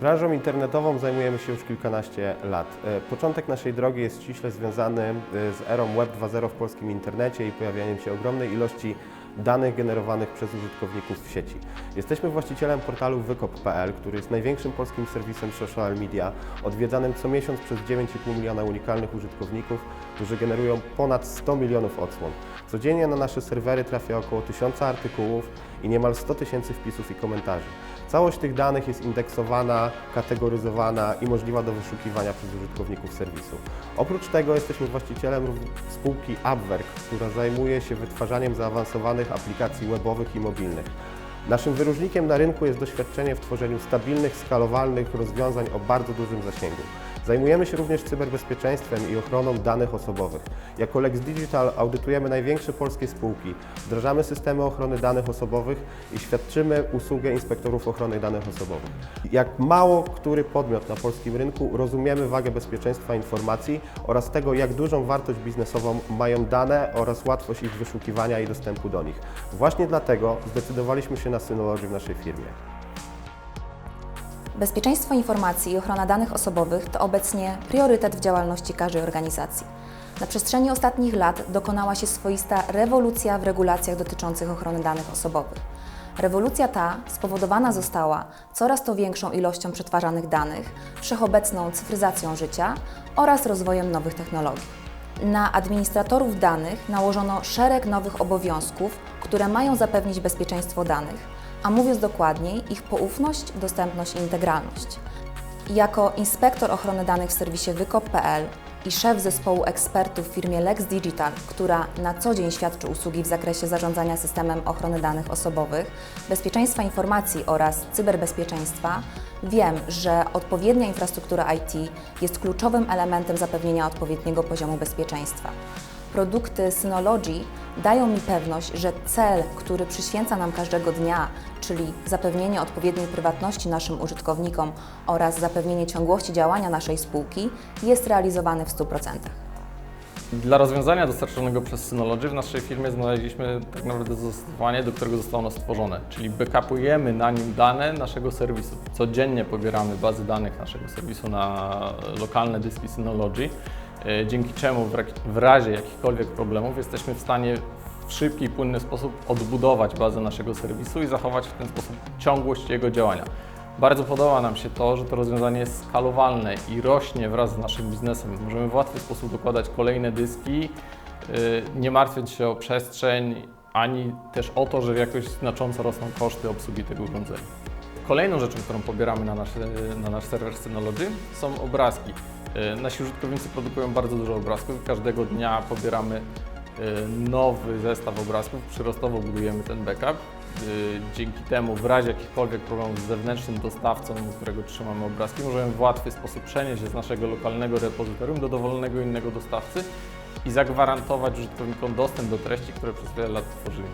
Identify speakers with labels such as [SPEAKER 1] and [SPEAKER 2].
[SPEAKER 1] Branżą internetową zajmujemy się już kilkanaście lat. E, Początek naszej drogi jest ściśle związany e, z erą Web 2.0 w polskim internecie i pojawianiem się ogromnej ilości danych generowanych przez użytkowników w sieci. Jesteśmy właścicielem portalu wykop.pl, który jest największym polskim serwisem social media, odwiedzanym co miesiąc przez 9,5 miliona unikalnych użytkowników, którzy generują ponad 100 milionów odsłon. Codziennie na nasze serwery trafia około 1000 artykułów i niemal 100 tysięcy wpisów i komentarzy. Całość tych danych jest indeksowana, kategoryzowana i możliwa do wyszukiwania przez użytkowników serwisu. Oprócz tego jesteśmy właścicielem spółki Upwork, która zajmuje się wytwarzaniem zaawansowanych aplikacji webowych i mobilnych. Naszym wyróżnikiem na rynku jest doświadczenie w tworzeniu stabilnych, skalowalnych rozwiązań o bardzo dużym zasięgu. Zajmujemy się również cyberbezpieczeństwem i ochroną danych osobowych. Jako Lex Digital audytujemy największe polskie spółki, wdrażamy systemy ochrony danych osobowych i świadczymy usługę inspektorów ochrony danych osobowych. Jak mało który podmiot na polskim rynku rozumiemy wagę bezpieczeństwa informacji oraz tego, jak dużą wartość biznesową mają dane oraz łatwość ich wyszukiwania i dostępu do nich. Właśnie dlatego zdecydowaliśmy się na Synology w naszej firmie.
[SPEAKER 2] Bezpieczeństwo informacji i ochrona danych osobowych to obecnie priorytet w działalności każdej organizacji. Na przestrzeni ostatnich lat dokonała się swoista rewolucja w regulacjach dotyczących ochrony danych osobowych. Rewolucja ta spowodowana została coraz to większą ilością przetwarzanych danych, wszechobecną cyfryzacją życia oraz rozwojem nowych technologii. Na administratorów danych nałożono szereg nowych obowiązków, które mają zapewnić bezpieczeństwo danych, a mówiąc dokładniej, ich poufność, dostępność i integralność. Jako inspektor ochrony danych w serwisie wykop.pl i szef zespołu ekspertów w firmie Lex Digital, która na co dzień świadczy usługi w zakresie zarządzania systemem ochrony danych osobowych, bezpieczeństwa informacji oraz cyberbezpieczeństwa, wiem, że odpowiednia infrastruktura IT jest kluczowym elementem zapewnienia odpowiedniego poziomu bezpieczeństwa. Produkty Synology dają mi pewność, że cel, który przyświęca nam każdego dnia, czyli zapewnienie odpowiedniej prywatności naszym użytkownikom oraz zapewnienie ciągłości działania naszej spółki, jest realizowany w 100%.
[SPEAKER 3] Dla rozwiązania dostarczonego przez Synology w naszej firmie znaleźliśmy tak naprawdę zastosowanie, do którego zostało ono stworzone, czyli backupujemy na nim dane naszego serwisu. Codziennie pobieramy bazy danych naszego serwisu na lokalne dyski Synology, dzięki czemu w razie jakichkolwiek problemów jesteśmy w stanie w szybki i płynny sposób odbudować bazę naszego serwisu i zachować w ten sposób ciągłość jego działania. Bardzo podoba nam się to, że to rozwiązanie jest skalowalne i rośnie wraz z naszym biznesem. Możemy w łatwy sposób dokładać kolejne dyski, yy, nie martwiąc się o przestrzeń, ani też o to, że jakoś znacząco rosną koszty obsługi tego urządzenia. Kolejną rzeczą, którą pobieramy na nasz, na nasz serwer Synology są obrazki. Yy, Nasi użytkownicy produkują bardzo dużo obrazków każdego dnia pobieramy yy, nowy zestaw obrazków. Przyrostowo budujemy ten backup. Dzięki temu w razie jakichkolwiek problemów z zewnętrznym dostawcą, u którego trzymamy obrazki, możemy w łatwy sposób przenieść je z naszego lokalnego repozytorium do dowolnego innego dostawcy i zagwarantować użytkownikom dostęp do treści, które przez wiele lat tworzyli.